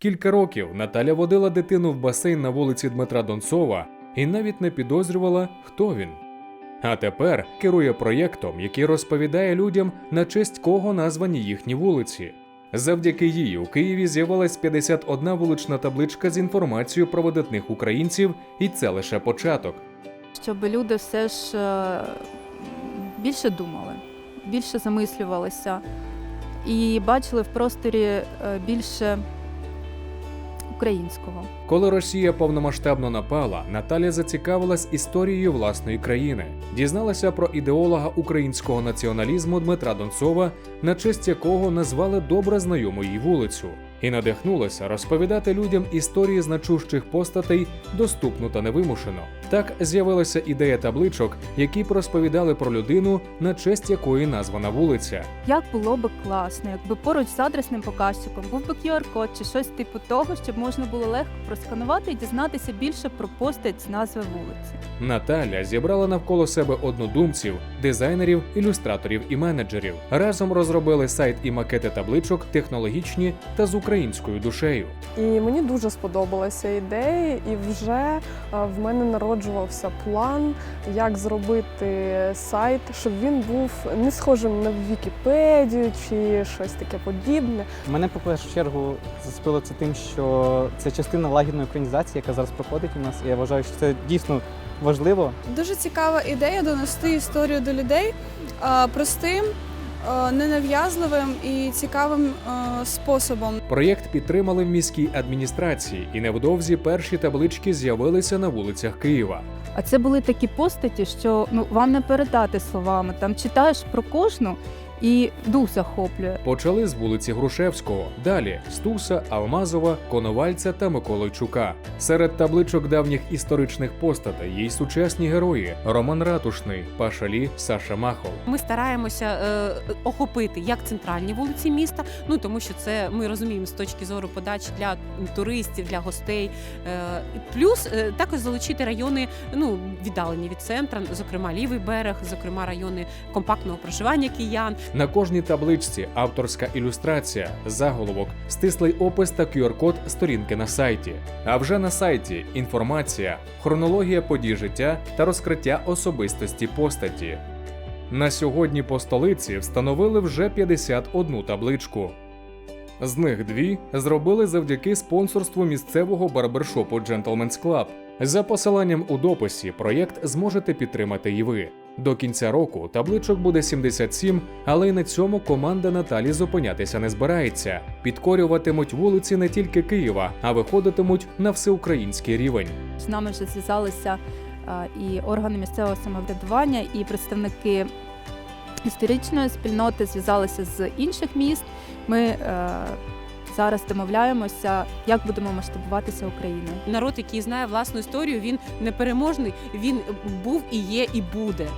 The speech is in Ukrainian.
Кілька років Наталя водила дитину в басейн на вулиці Дмитра Донцова і навіть не підозрювала, хто він. А тепер керує проєктом, який розповідає людям, на честь кого названі їхні вулиці. Завдяки їй у Києві з'явилась 51 вулична табличка з інформацією про видатних українців, і це лише початок. щоб люди все ж е, більше думали, більше замислювалися і бачили в просторі е, більше українського. Коли Росія повномасштабно напала, Наталя зацікавилась історією власної країни, дізналася про ідеолога українського націоналізму Дмитра Донцова, на честь якого назвали добре знайому її вулицю, і надихнулася розповідати людям історії значущих постатей доступно та невимушено. Так з'явилася ідея табличок, які б розповідали про людину, на честь якої названа вулиця. Як було би класно, якби поруч з адресним показчиком був би QR-код чи щось типу того, щоб можна було легко просканувати і дізнатися більше про постать з назви вулиці. Наталя зібрала навколо себе однодумців, дизайнерів, ілюстраторів і менеджерів. Разом розробили сайт і макети табличок технологічні та з українською душею. І мені дуже сподобалася ідея, і вже е, в мене народжувався план, як зробити сайт, щоб він був не схожим на Вікіпедію чи щось таке подібне. Мене по першу чергу зацепило це тим, що це частина лагідної українізації, яка зараз проходить у нас. І я вважаю, що це дійсно важливо. Дуже цікава ідея донести історію до людей а, простим, ненав'язливим і цікавим способом. Проєкт підтримали в міській адміністрації, і невдовзі перші таблички з'явилися на вулицях Києва. А це були такі постаті, що ну вам не передати словами. Там читаєш про кожну і дух захоплює. Почали з вулиці Грушевського, далі Стуса, Алмазова, Коновальця та Миколайчука. Серед табличок давніх історичних постатей є й сучасні герої: Роман Ратушний, Пашалі, Саша Махов. Ми стараємося е, охопити як центральні вулиці міста. Ну тому що це ми розуміємо з точки зору подачі для туристів, для гостей. Е, плюс е, також залучити райони, ну віддалені від центра, зокрема лівий берег, зокрема райони компактного проживання киян. На кожній табличці авторська ілюстрація, заголовок, стислий опис та QR-код сторінки на сайті. А вже на сайті інформація, хронологія подій життя та розкриття особистості постаті. На сьогодні по столиці встановили вже 51 табличку. З них дві зробили завдяки спонсорству місцевого барбершопу Gentleman's Club. За посиланням у дописі проєкт зможете підтримати і ви. До кінця року табличок буде 77, але й на цьому команда Наталі зупинятися не збирається. Підкорюватимуть вулиці не тільки Києва, а виходитимуть на всеукраїнський рівень. З нами вже зв'язалися і органи місцевого самоврядування, і представники історичної спільноти зв'язалися з інших міст. Ми е, зараз домовляємося, як будемо масштабуватися Україна. Народ, який знає власну історію, він непереможний. Він був і є, і буде.